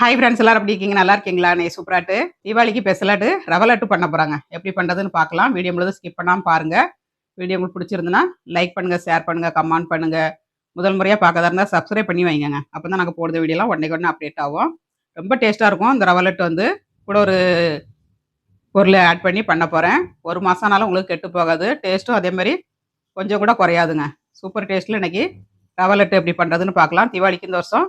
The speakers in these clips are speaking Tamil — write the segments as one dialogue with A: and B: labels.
A: ஹாய் ஃப்ரெண்ட்ஸ் எல்லாரும் அப்படி இருக்கீங்க நல்லா இருக்கீங்களா நே சூப்பராட்டு தீபாவளிக்கு பெசலாட்டு ரவை லட்டு பண்ண போகிறாங்க எப்படி பண்ணுறதுன்னு பார்க்கலாம் வீடியோ முழுதும் ஸ்கிப் பண்ணாமல் பாருங்கள் வீடியோ உங்களுக்கு பிடிச்சிருந்துன்னா லைக் பண்ணுங்கள் ஷேர் பண்ணுங்கள் கமெண்ட் பண்ணுங்கள் முதல் முறையாக பார்க்கறதா இருந்தால் சப்ஸ்கிரைப் பண்ணி வைங்க அப்போ தான் நாங்கள் போடுற வீடியோலாம் உடனே உடனே அப்டேட் ஆகும் ரொம்ப டேஸ்ட்டாக இருக்கும் இந்த ரவை லட்டு வந்து கூட ஒரு பொருளை ஆட் பண்ணி பண்ண போகிறேன் ஒரு மாதம்னாலும் உங்களுக்கு கெட்டு போகாது டேஸ்ட்டும் அதேமாதிரி கொஞ்சம் கூட குறையாதுங்க சூப்பர் டேஸ்ட்டில் இன்றைக்கி ரவை லட்டு எப்படி பண்ணுறதுன்னு பார்க்கலாம் தீபாவளிக்கு இந்த வருஷம்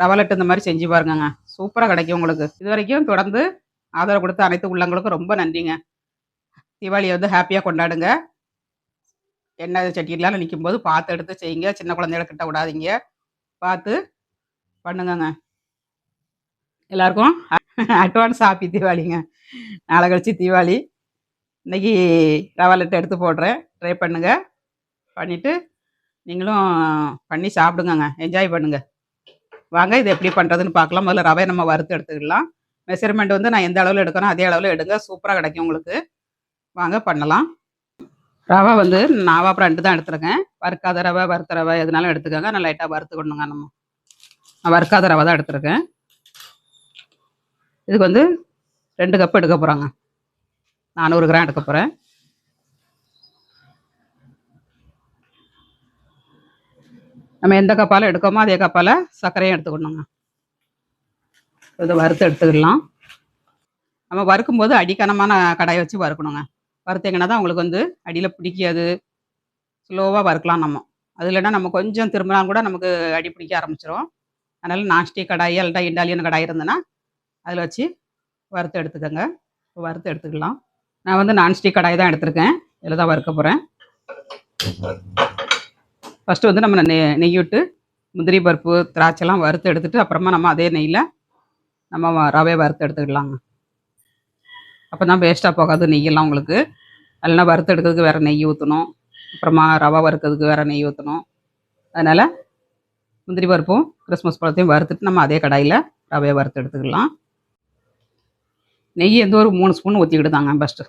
A: ரவலட்டு இந்த மாதிரி செஞ்சு பாருங்கங்க சூப்பராக கிடைக்கும் உங்களுக்கு இது வரைக்கும் தொடர்ந்து ஆதரவு கொடுத்த அனைத்து உள்ளங்களுக்கும் ரொம்ப நன்றிங்க தீபாவளியை வந்து ஹாப்பியாக கொண்டாடுங்க எண்ணெய் சட்டியெல்லாம் நிற்கும் போது பார்த்து எடுத்து செய்யுங்க சின்ன குழந்தைகள கிட்ட விடாதீங்க பார்த்து பண்ணுங்கங்க எல்லாருக்கும் அட்வான்ஸ் ஹாப்பி தீபாவளிங்க நாளை கழிச்சு தீபாவளி இன்றைக்கி ரவா லட்டு எடுத்து போடுறேன் ட்ரை பண்ணுங்கள் பண்ணிவிட்டு நீங்களும் பண்ணி சாப்பிடுங்கங்க என்ஜாய் பண்ணுங்கள் வாங்க இது எப்படி பண்ணுறதுன்னு பார்க்கலாம் முதல்ல ரவை நம்ம வறுத்து எடுத்துக்கலாம் மெஷர்மெண்ட் வந்து நான் எந்த அளவில் எடுக்கணும் அதே அளவில் எடுங்க சூப்பராக கிடைக்கும் உங்களுக்கு வாங்க பண்ணலாம் ரவை வந்து நாவா ரெண்டு தான் எடுத்துருக்கேன் வறுக்காத ரவை வறுத்த ரவை எதுனாலும் எடுத்துக்கோங்க நான் லைட்டாக வறுத்துக்கணுங்க நம்ம நான் வறுக்காத ரவை தான் எடுத்துருக்கேன் இதுக்கு வந்து ரெண்டு கப் எடுக்க போகிறாங்க நானூறு கிராம் எடுக்க போகிறேன் நம்ம எந்த கப்பால் எடுக்கோமோ அதே கப்பால் சர்க்கரையும் எடுத்துக்கணுங்க இதை வறுத்து எடுத்துக்கலாம் நம்ம வறுக்கும்போது அடிக்கனமான கடாயை வச்சு வறுக்கணுங்க வறுத்தீங்கன்னா தான் உங்களுக்கு வந்து அடியில் பிடிக்காது ஸ்லோவாக வறுக்கலாம் நம்ம அது இல்லைனா நம்ம கொஞ்சம் திரும்பினா கூட நமக்கு அடி பிடிக்க ஆரம்பிச்சிடும் அதனால் நாஸ்டி கடாய் அல்டா இண்டாலியன் கடாய் இருந்ததுன்னா அதில் வச்சு வறுத்து எடுத்துக்கோங்க வறுத்து எடுத்துக்கலாம் நான் வந்து நான்ஸ்டிக் கடாய் தான் எடுத்திருக்கேன் இதில் தான் வறுக்க போகிறேன் ஃபஸ்ட்டு வந்து நம்ம நெ நெய் விட்டு முந்திரி பருப்பு திராட்சைலாம் வறுத்து எடுத்துகிட்டு அப்புறமா நம்ம அதே நெய்யில் நம்ம ரவையை வறுத்து எடுத்துக்கலாங்க அப்போ தான் வேஸ்ட்டாக போகாது நெய்யெல்லாம் உங்களுக்கு நல்லா வறுத்து எடுக்கிறதுக்கு வேறு நெய் ஊற்றணும் அப்புறமா ரவா வறுக்கிறதுக்கு வேறு நெய் ஊற்றணும் அதனால் முந்திரி பருப்பும் கிறிஸ்மஸ் பழத்தையும் வறுத்துட்டு நம்ம அதே கடாயில் ரவையை வறுத்து எடுத்துக்கலாம் நெய் எந்த ஒரு மூணு ஸ்பூன் ஊற்றிக்கிட்டுதாங்க ஃபஸ்ட்டு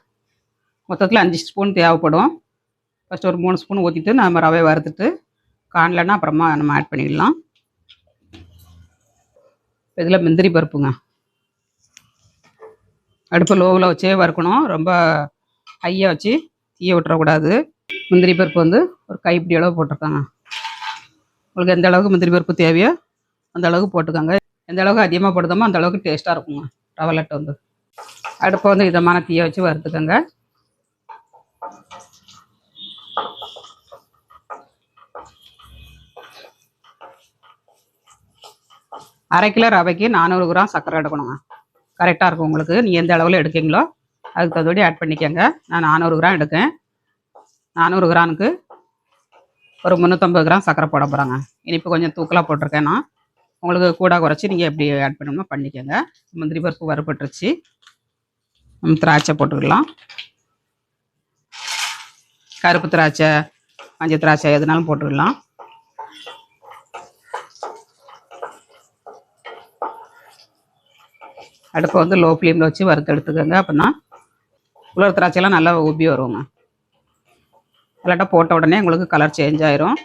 A: மொத்தத்தில் அஞ்சு ஸ்பூன் தேவைப்படும் ஃபஸ்ட்டு ஒரு மூணு ஸ்பூன் ஊற்றிட்டு நம்ம ரவையை வறுத்துட்டு காணலன்னா அப்புறமா நம்ம ஆட் பண்ணிடலாம் இதில் முந்திரி பருப்புங்க அடுப்பு லோவில் வச்சே வறுக்கணும் ரொம்ப ஹையாக வச்சு தீய விட்டுறக்கூடாது முந்திரி பருப்பு வந்து ஒரு கைப்பிடி அளவு போட்டிருக்காங்க உங்களுக்கு எந்த அளவுக்கு முந்திரி பருப்பு தேவையோ அந்த அளவுக்கு போட்டுக்கோங்க எந்த அளவுக்கு அதிகமாக போடுதோமோ அந்த அளவுக்கு டேஸ்ட்டாக இருக்குங்க ரவலட்டை வந்து அடுப்பை வந்து இதமான தீயை வச்சு வறுத்துக்கோங்க அரை கிலோ ரவைக்கு நானூறு கிராம் சர்க்கரை எடுக்கணுங்க கரெக்டாக இருக்கும் உங்களுக்கு நீங்கள் எந்த அளவில் எடுக்கீங்களோ அதுக்கு தகுந்தபடி ஆட் பண்ணிக்கோங்க நான் நானூறு கிராம் எடுக்கேன் நானூறு கிராமுக்கு ஒரு முந்நூற்றம்பது கிராம் சர்க்கரை போட போகிறாங்க இனிப்பு கொஞ்சம் தூக்கலாக போட்டிருக்கேன் நான் உங்களுக்கு கூட குறைச்சி நீங்கள் எப்படி ஆட் பண்ணணுமோ பண்ணிக்கோங்க முந்திரி பருப்பு வறுபட்டுருச்சு நம்ம திராட்சை போட்டுக்கலாம் கருப்பு திராட்சை மஞ்சள் திராட்சை எதுனாலும் போட்டுக்கலாம் அடுப்பை வந்து லோ ஃப்ளேமில் வச்சு வறுத்து எடுத்துக்கோங்க அப்படின்னா உலர் திராட்சையெல்லாம் நல்லா உப்பி வருவோங்க இல்லாட்டா போட்ட உடனே உங்களுக்கு கலர் சேஞ்ச் ஆயிரும்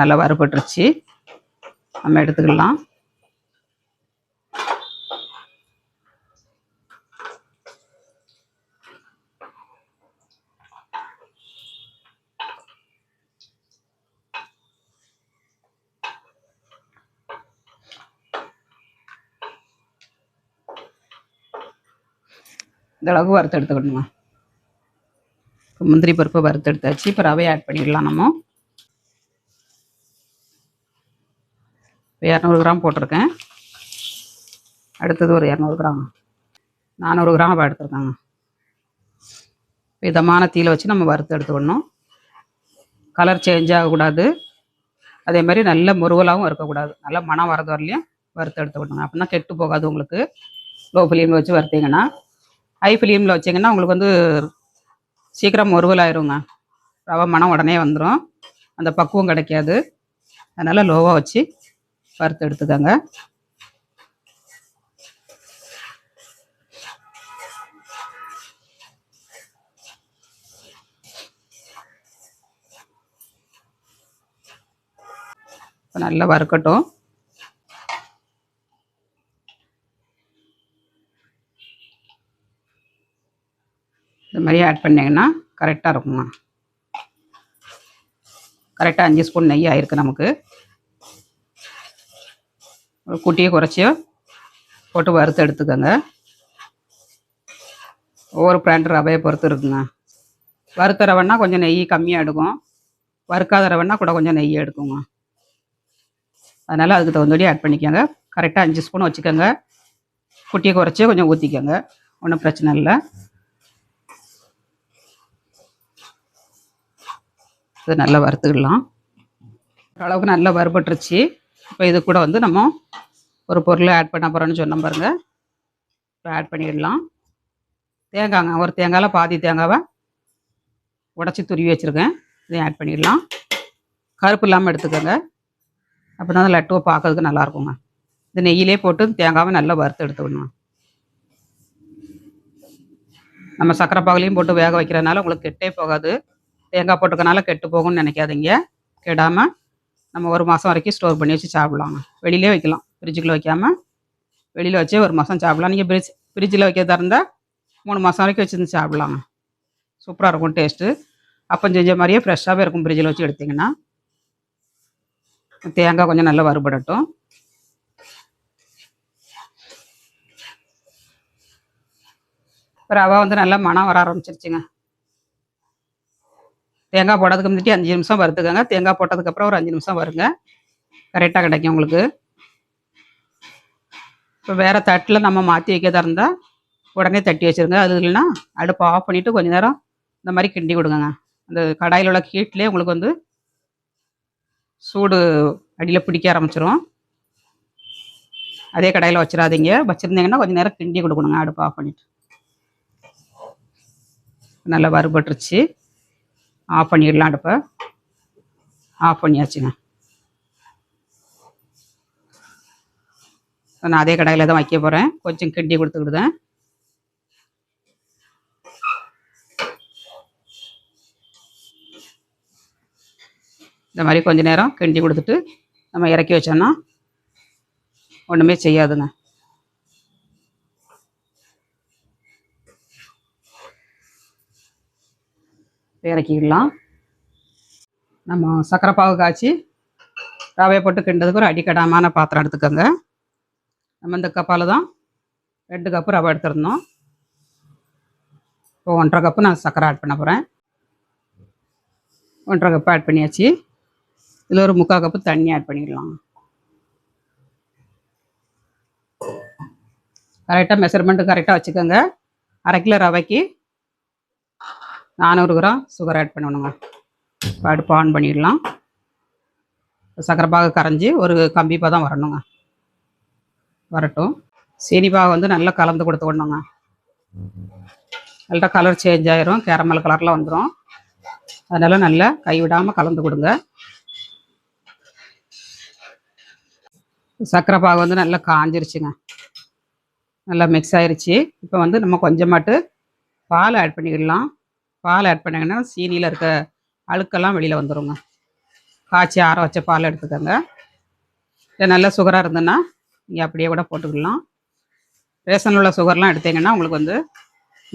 A: நல்லா வறுபட்டுருச்சு நம்ம எடுத்துக்கலாம் அளவு வறுத்து எடுத்துக்கணுமா இப்போ முந்திரி பருப்பு வறுத்து எடுத்தாச்சு இப்போ ரவையை ஆட் பண்ணிடலாம் நம்ம இப்போ இரநூறு கிராம் போட்டிருக்கேன் அடுத்தது ஒரு இரநூறு கிராம் நானூறு கிராம் இப்போ எடுத்துருக்காங்க விதமான தீயில் வச்சு நம்ம வறுத்து எடுத்துக்கணும் கலர் சேஞ்ச் ஆகக்கூடாது அதே மாதிரி நல்ல முருவலாகவும் இருக்கக்கூடாது நல்லா மனம் வரது வரலையும் வறுத்து எடுத்துக்கணுங்க அப்படின்னா கெட்டு போகாது உங்களுக்கு லோ ஃப்ளேமில் வச்சு வறுத்தீங்கன்னா ஹை ஃப்ளேமில் வச்சிங்கன்னா உங்களுக்கு வந்து சீக்கிரம் ஒருவலாயிருங்க ரவை மனம் உடனே வந்துடும் அந்த பக்குவம் கிடைக்காது அதனால் லோவாக வச்சு வறுத்து எடுத்துக்கோங்க நல்லா வறுக்கட்டும் இது மாதிரி ஆட் பண்ணிங்கன்னா கரெக்டாக இருக்குமா கரெக்டாக அஞ்சு ஸ்பூன் நெய் ஆயிருக்கு நமக்கு குட்டியை குறைச்சியோ போட்டு வறுத்து எடுத்துக்கோங்க ஒவ்வொரு பிராண்ட் ரவையை பொறுத்து இருக்குங்க வறுத்த ரவைன்னா கொஞ்சம் நெய் கம்மியாக எடுக்கும் வறுக்காத ரவைன்னா கூட கொஞ்சம் நெய் எடுக்குங்க அதனால் அதுக்கு தகுந்தபடி ஆட் பண்ணிக்கோங்க கரெக்டாக அஞ்சு ஸ்பூன் வச்சுக்கோங்க குட்டியை குறைச்சி கொஞ்சம் ஊற்றிக்கோங்க ஒன்றும் பிரச்சனை இல்லை இதை நல்லா வறுத்துக்கலாம் ஓரளவுக்கு நல்லா வறுபட்டுருச்சு இப்போ இது கூட வந்து நம்ம ஒரு பொருளை ஆட் பண்ண போகிறோன்னு சொன்னோம் பாருங்கள் இப்போ ஆட் பண்ணிடலாம் தேங்காய்ங்க ஒரு தேங்காயில் பாதி தேங்காவை உடச்சி துருவி வச்சுருக்கேன் இதையும் ஆட் பண்ணிடலாம் கருப்பு இல்லாமல் எடுத்துக்கோங்க அப்படின்னா அந்த லட்டுவை பார்க்கறதுக்கு நல்லாயிருக்குங்க இது நெய்யிலே போட்டு தேங்காவை நல்லா வறுத்து எடுத்துக்கணும் நம்ம சக்கரை பாகலையும் போட்டு வேக வைக்கிறதுனால உங்களுக்கு கெட்டே போகாது தேங்காய் போட்டுக்கனால கெட்டு போகும்னு நினைக்காதீங்க கெடாமல் நம்ம ஒரு மாதம் வரைக்கும் ஸ்டோர் பண்ணி வச்சு சாப்பிட்லாங்க வெளியிலே வைக்கலாம் ஃப்ரிட்ஜுக்குள்ளே வைக்காமல் வெளியில் வச்சே ஒரு மாதம் சாப்பிடலாம் நீங்கள் ஃப்ரிட்ஜ் ஃப்ரிட்ஜில் வைக்கிறதா இருந்தால் மூணு மாதம் வரைக்கும் வச்சுருந்து சாப்பிட்லாங்க சூப்பராக இருக்கும் டேஸ்ட்டு அப்போ செஞ்ச மாதிரியே ஃப்ரெஷ்ஷாகவே இருக்கும் ஃப்ரிட்ஜில் வச்சு எடுத்திங்கன்னா தேங்காய் கொஞ்சம் நல்லா வறுபடட்டும் ரவா வந்து நல்லா மனம் வர ஆரம்பிச்சிருச்சுங்க தேங்காய் போடாதுக்கு முன்னாடி அஞ்சு நிமிஷம் வறுத்துக்கோங்க தேங்காய் போட்டதுக்கப்புறம் ஒரு அஞ்சு நிமிஷம் வருங்க கரெக்டாக கிடைக்கும் உங்களுக்கு இப்போ வேறு தட்டில் நம்ம மாற்றி வைக்கிறதா இருந்தால் உடனே தட்டி வச்சுருங்க அது இல்லைன்னா அடுப்பை ஆஃப் பண்ணிவிட்டு கொஞ்சம் நேரம் இந்த மாதிரி கிண்டி கொடுங்க அந்த கடாயில் உள்ள கீட்லேயே உங்களுக்கு வந்து சூடு அடியில் பிடிக்க ஆரம்பிச்சிரும் அதே கடையில் வச்சிடாதீங்க வச்சுருந்தீங்கன்னா கொஞ்சம் நேரம் கிண்டி கொடுக்கணுங்க அடுப்பு ஆஃப் பண்ணிவிட்டு நல்லா வறுபட்டுருச்சு ஆஃப் பண்ணிடலாம் அடுப்பை ஆஃப் பண்ணியாச்சுங்க நான் அதே கடையில் தான் வைக்க போகிறேன் கொஞ்சம் கிண்டி கொடுத்துக்கிடுதேன் இந்த மாதிரி கொஞ்ச நேரம் கிண்டி கொடுத்துட்டு நம்ம இறக்கி வச்சோன்னா ஒன்றுமே செய்யாதுங்க இறக்கிடலாம் நம்ம சர்க்கரை பாகு காய்ச்சி ரவையை போட்டு கிண்டதுக்கு ஒரு அடிக்கடாமான பாத்திரம் எடுத்துக்கோங்க நம்ம இந்த கப்பால் தான் ரெண்டு கப்பு ரவை எடுத்துருந்தோம் இப்போ ஒன்றரை கப்பு நான் சர்க்கரை ஆட் பண்ண போகிறேன் ஒன்றரை கப்பு ஆட் பண்ணியாச்சு இதில் ஒரு முக்கால் கப்பு தண்ணி ஆட் பண்ணிடலாம் கரெக்டாக மெஷர்மெண்ட்டு கரெக்டாக வச்சுக்கோங்க அரை கிலோ ரவைக்கு நானூறு கிராம் சுகர் ஆட் பண்ணணுங்க அடுப்பு ஆன் பண்ணிடலாம் சக்கரை கரைஞ்சி ஒரு கம்பி தான் வரணுங்க வரட்டும் சீனிப்பாக வந்து நல்லா கலந்து கொடுத்து விடணுங்க நல்லா கலர் சேஞ்ச் ஆயிரும் கேரமல் கலரில் வந்துடும் அதனால் நல்லா கைவிடாமல் கலந்து கொடுங்க சர்க்கரை பாகு வந்து நல்லா காஞ்சிருச்சுங்க நல்லா மிக்ஸ் ஆயிருச்சு இப்போ வந்து நம்ம கொஞ்சமாட்டு பால் ஆட் பண்ணிக்கிடலாம் பால் ஆட் பண்ணிங்கன்னா சீனியில் இருக்க அழுக்கெல்லாம் வெளியில் வந்துடுங்க காய்ச்சி ஆற வச்ச பால் எடுத்துக்கோங்க இல்லை நல்ல சுகராக இருந்ததுன்னா நீங்கள் அப்படியே கூட போட்டுக்கலாம் ரேஷனில் உள்ள சுகர்லாம் எடுத்தீங்கன்னா உங்களுக்கு வந்து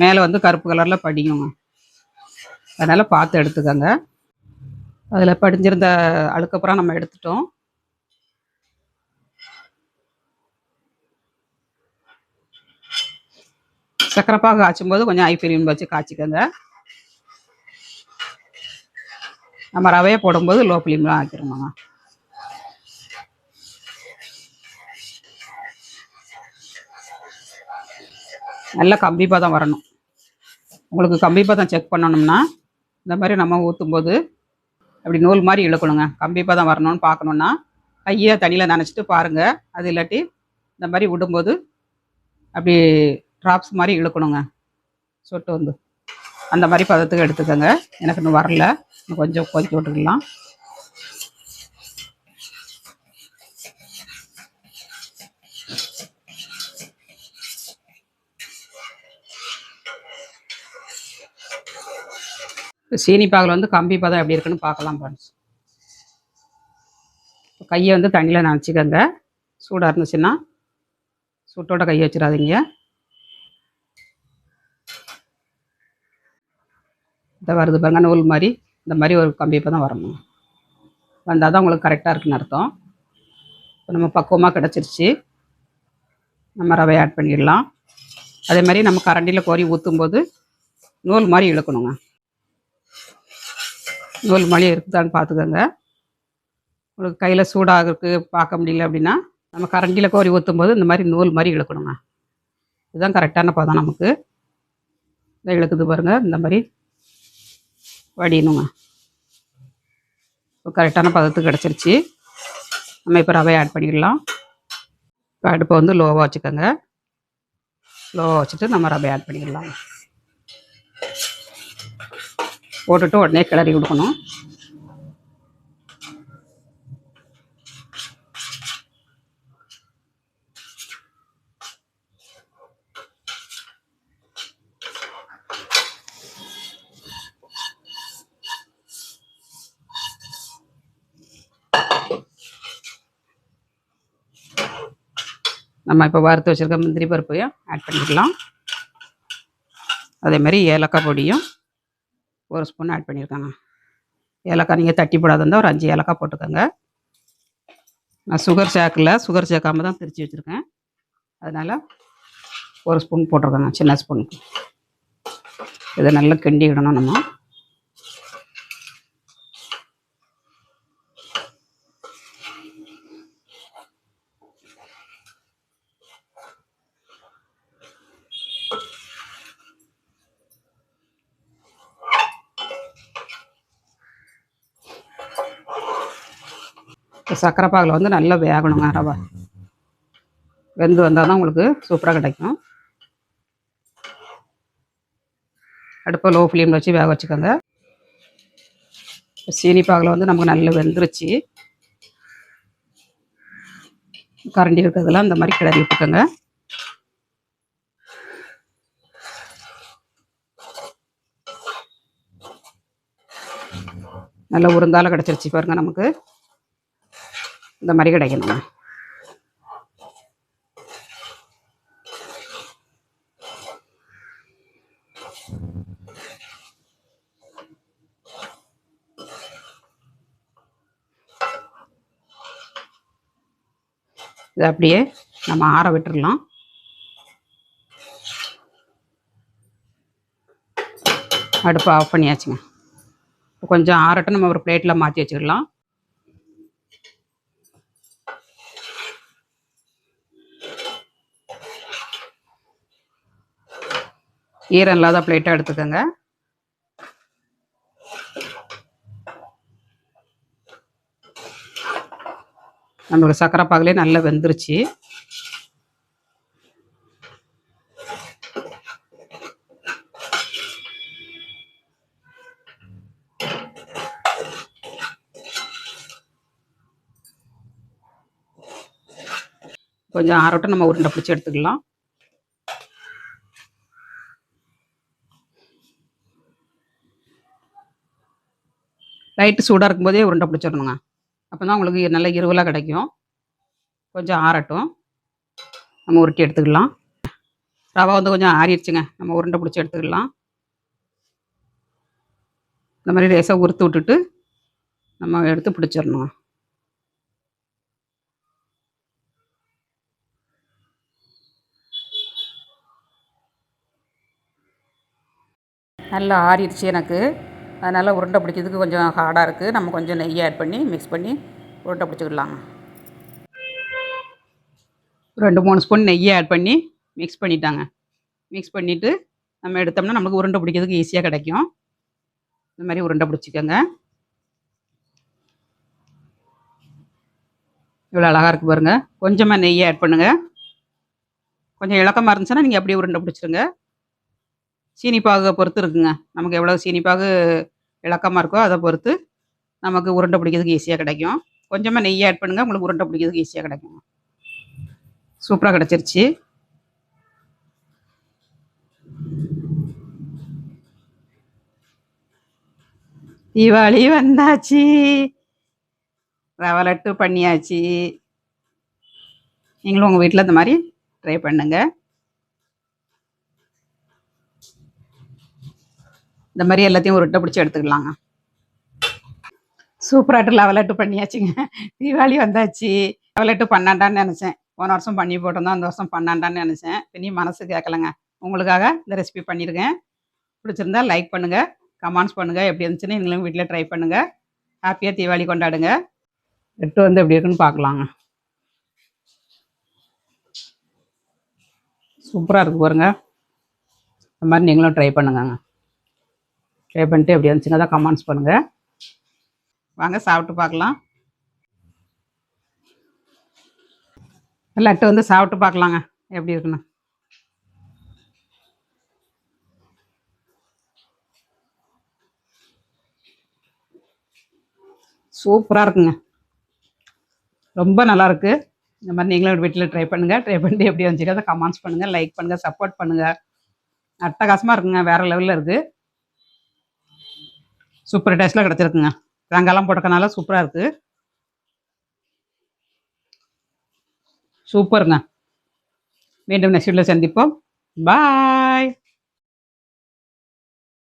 A: மேலே வந்து கருப்பு கலரில் படியுங்க அதனால் பார்த்து எடுத்துக்கோங்க அதில் படிஞ்சிருந்த அழுக்கப்புறம் நம்ம எடுத்துட்டோம் சக்கரப்பாக காய்ச்சும் போது கொஞ்சம் ஐப்பீரியன் வச்சு காய்ச்சிக்கோங்க நம்ம ரவையை போடும்போது லோ ஃப்ளேமில் ஆக்கிடுவோம்மா நல்லா கம்பி பதம் வரணும் உங்களுக்கு கம்பி பதம் செக் பண்ணணும்னா இந்த மாதிரி நம்ம ஊற்றும் போது அப்படி நூல் மாதிரி இழுக்கணுங்க கம்பி பதம் வரணும்னு பார்க்கணுன்னா கையை தண்ணியில் நினச்சிட்டு பாருங்கள் அது இல்லாட்டி இந்த மாதிரி விடும்போது அப்படி ட்ராப்ஸ் மாதிரி இழுக்கணுங்க சொட்டு வந்து அந்த மாதிரி பதத்துக்கு எடுத்துக்கோங்க எனக்கு இன்னும் வரல கொஞ்சம் கொதிக்க விட்டுக்கலாம் சீனி பாகில் வந்து கம்பி பதம் எப்படி இருக்குன்னு பார்க்கலாம் பாருங்க கையை வந்து தண்ணியில் நினச்சிக்கோங்க சூடாக இருந்துச்சுன்னா சுட்டோட கையை வச்சிடாதீங்க இதை வருது பாருங்க நூல் மாதிரி இந்த மாதிரி ஒரு கம்பி இப்போ தான் வரணும் வந்தால் தான் உங்களுக்கு கரெக்டாக இருக்குன்னு அர்த்தம் இப்போ நம்ம பக்குவமாக கிடச்சிருச்சு நம்ம ரவை ஆட் பண்ணிடலாம் அதே மாதிரி நம்ம கரண்டியில் கோரி ஊற்றும் போது நூல் மாதிரி இழுக்கணுங்க நூல் மாதிரி இருக்குதான்னு பார்த்துக்கோங்க உங்களுக்கு கையில் சூடாக இருக்குது பார்க்க முடியல அப்படின்னா நம்ம கரண்டியில் கோரி ஊற்றும் போது இந்த மாதிரி நூல் மாதிரி இழுக்கணுங்க இதுதான் கரெக்டான பதம் நமக்கு இதை இழுக்குது பாருங்கள் இந்த மாதிரி வடியணுங்க இப்போ கரெக்டான பதத்துக்கு கிடச்சிருச்சு நம்ம இப்போ ரவை ஆட் பண்ணிடலாம் இப்போ அடுப்பை வந்து லோவாக வச்சுக்கோங்க லோவாக வச்சுட்டு நம்ம ரவை ஆட் பண்ணிடலாம் போட்டுட்டு உடனே கிளறி கொடுக்கணும் நம்ம இப்போ வறுத்து வச்சுருக்க முந்திரி பருப்பையும் ஆட் பண்ணிக்கலாம் அதேமாதிரி ஏலக்காய் பொடியும் ஒரு ஸ்பூன் ஆட் பண்ணியிருக்கேங்க ஏலக்காய் நீங்கள் தட்டி போடாதிருந்தால் ஒரு அஞ்சு ஏலக்காய் போட்டுக்கோங்க நான் சுகர் சேர்க்கல சுகர் சேர்க்காம தான் பிரித்து வச்சுருக்கேன் அதனால் ஒரு ஸ்பூன் போட்டிருக்கேங்க சின்ன ஸ்பூனுக்கு இதை நல்லா கிண்டிடணும் நம்ம சர்க்கரை பாகில் வந்து நல்லா வேகணுங்க ரவை வெந்து வந்தால் தான் உங்களுக்கு சூப்பராக கிடைக்கும் அடுப்பை லோ ஃப்ளேமில் வச்சு வேக வச்சுக்கோங்க சீனி பாகில் வந்து நமக்கு நல்லா வெந்துருச்சு கரண்டி இருக்கிறதெல்லாம் இந்த மாதிரி கிளறி விட்டுக்கோங்க நல்லா உருந்தால கிடச்சிருச்சு பாருங்கள் நமக்கு இந்த மாதிரி கிடைக்கணும் இது அப்படியே நம்ம ஆற விட்டுடலாம் அடுப்பை ஆஃப் பண்ணியாச்சுங்க கொஞ்சம் ஆறட்டும் நம்ம ஒரு பிளேட்டில் மாற்றி வச்சுக்கலாம் ஈரம் இல்லாத பிளேட்டாக எடுத்துக்கோங்க நம்மளோட சக்கரை பாகலே நல்லா வெந்துருச்சு கொஞ்சம் ஆரோட்டம் நம்ம உருண்டை பிடிச்சி எடுத்துக்கலாம் நைட்டு சூடாக இருக்கும்போதே உருண்டை பிடிச்சிடணுங்க அப்போ தான் உங்களுக்கு நல்ல இருவலாக கிடைக்கும் கொஞ்சம் ஆறட்டும் நம்ம உருட்டி எடுத்துக்கலாம் ரவா வந்து கொஞ்சம் ஆறிடுச்சுங்க நம்ம உருண்டை பிடிச்சி எடுத்துக்கலாம் இந்த மாதிரி ரேசாக உறுத்து விட்டுட்டு நம்ம எடுத்து பிடிச்சிடணுங்க நல்லா ஆறிடுச்சு எனக்கு அதனால் உருண்டை பிடிக்கிறதுக்கு கொஞ்சம் ஹார்டாக இருக்குது நம்ம கொஞ்சம் நெய் ஆட் பண்ணி மிக்ஸ் பண்ணி உருண்டை பிடிச்சிக்கலாம் ரெண்டு மூணு ஸ்பூன் நெய்யை ஆட் பண்ணி மிக்ஸ் பண்ணிட்டாங்க மிக்ஸ் பண்ணிவிட்டு நம்ம எடுத்தோம்னா நமக்கு உருண்டை பிடிக்கிறதுக்கு ஈஸியாக கிடைக்கும் இந்த மாதிரி உருண்டை பிடிச்சிக்கோங்க இவ்வளோ அழகாக இருக்குது பாருங்கள் கொஞ்சமாக நெய்யை ஆட் பண்ணுங்கள் கொஞ்சம் இலக்கமாக இருந்துச்சுன்னா நீங்கள் அப்படியே உருண்டை பிடிச்சிருங்க சீனிப்பாகை பொறுத்து இருக்குங்க நமக்கு எவ்வளோ சீனிப்பாகு இலக்கமாக இருக்கோ அதை பொறுத்து நமக்கு உருண்டை பிடிக்கிறதுக்கு ஈஸியாக கிடைக்கும் கொஞ்சமாக நெய் ஆட் பண்ணுங்கள் உங்களுக்கு உருண்டை பிடிக்கிறதுக்கு ஈஸியாக கிடைக்கும் சூப்பராக கிடச்சிருச்சு தீபாவளி வந்தாச்சு ரவை லட்டு பண்ணியாச்சு நீங்களும் உங்கள் வீட்டில் இந்த மாதிரி ட்ரை பண்ணுங்கள் இந்த மாதிரி எல்லாத்தையும் உருட்டை பிடிச்சி எடுத்துக்கலாங்க சூப்பராட்டு லெவலட்டு பண்ணியாச்சுங்க தீபாவளி வந்தாச்சு லெவலட்டு பண்ணாண்டான்னு நினச்சேன் போன வருஷம் பண்ணி போட்டிருந்தோம் அந்த வருஷம் பண்ணாண்டான்னு நினச்சேன் இனி மனசு கேட்கலங்க உங்களுக்காக இந்த ரெசிபி பண்ணியிருக்கேன் பிடிச்சிருந்தா லைக் பண்ணுங்கள் கமெண்ட்ஸ் பண்ணுங்கள் எப்படி இருந்துச்சுன்னு நீங்களும் வீட்டில் ட்ரை பண்ணுங்கள் ஹாப்பியாக தீபாவளி கொண்டாடுங்க லெட்டு வந்து எப்படி இருக்குன்னு பார்க்கலாங்க சூப்பராக இருக்குது பாருங்க இந்த மாதிரி நீங்களும் ட்ரை பண்ணுங்கங்க ட்ரை பண்ணிட்டு எப்படி இருந்துச்சுங்க தான் கமெண்ட்ஸ் பண்ணுங்கள் வாங்க சாப்பிட்டு பார்க்கலாம் லட்டு வந்து சாப்பிட்டு பார்க்கலாங்க எப்படி இருக்குன்னு சூப்பராக இருக்குங்க ரொம்ப நல்லாயிருக்கு இந்த மாதிரி நீங்களும் வீட்டில் ட்ரை பண்ணுங்கள் ட்ரை பண்ணிட்டு எப்படி வந்துச்சுக்கா அதை கமெண்ட்ஸ் பண்ணுங்கள் லைக் பண்ணுங்கள் சப்போர்ட் பண்ணுங்கள் அட்டகாசமாக இருக்குங்க வேறு லெவலில் இருக்குது சூப்பர் டேஸ்ட்டில் கிடச்சிருக்குங்க தேங்காயெல்லாம் போட்டக்கனால சூப்பராக இருக்குது சூப்பருங்க மீண்டும் நெக்ஸ்ட் வீட்டில் சந்திப்போம் பா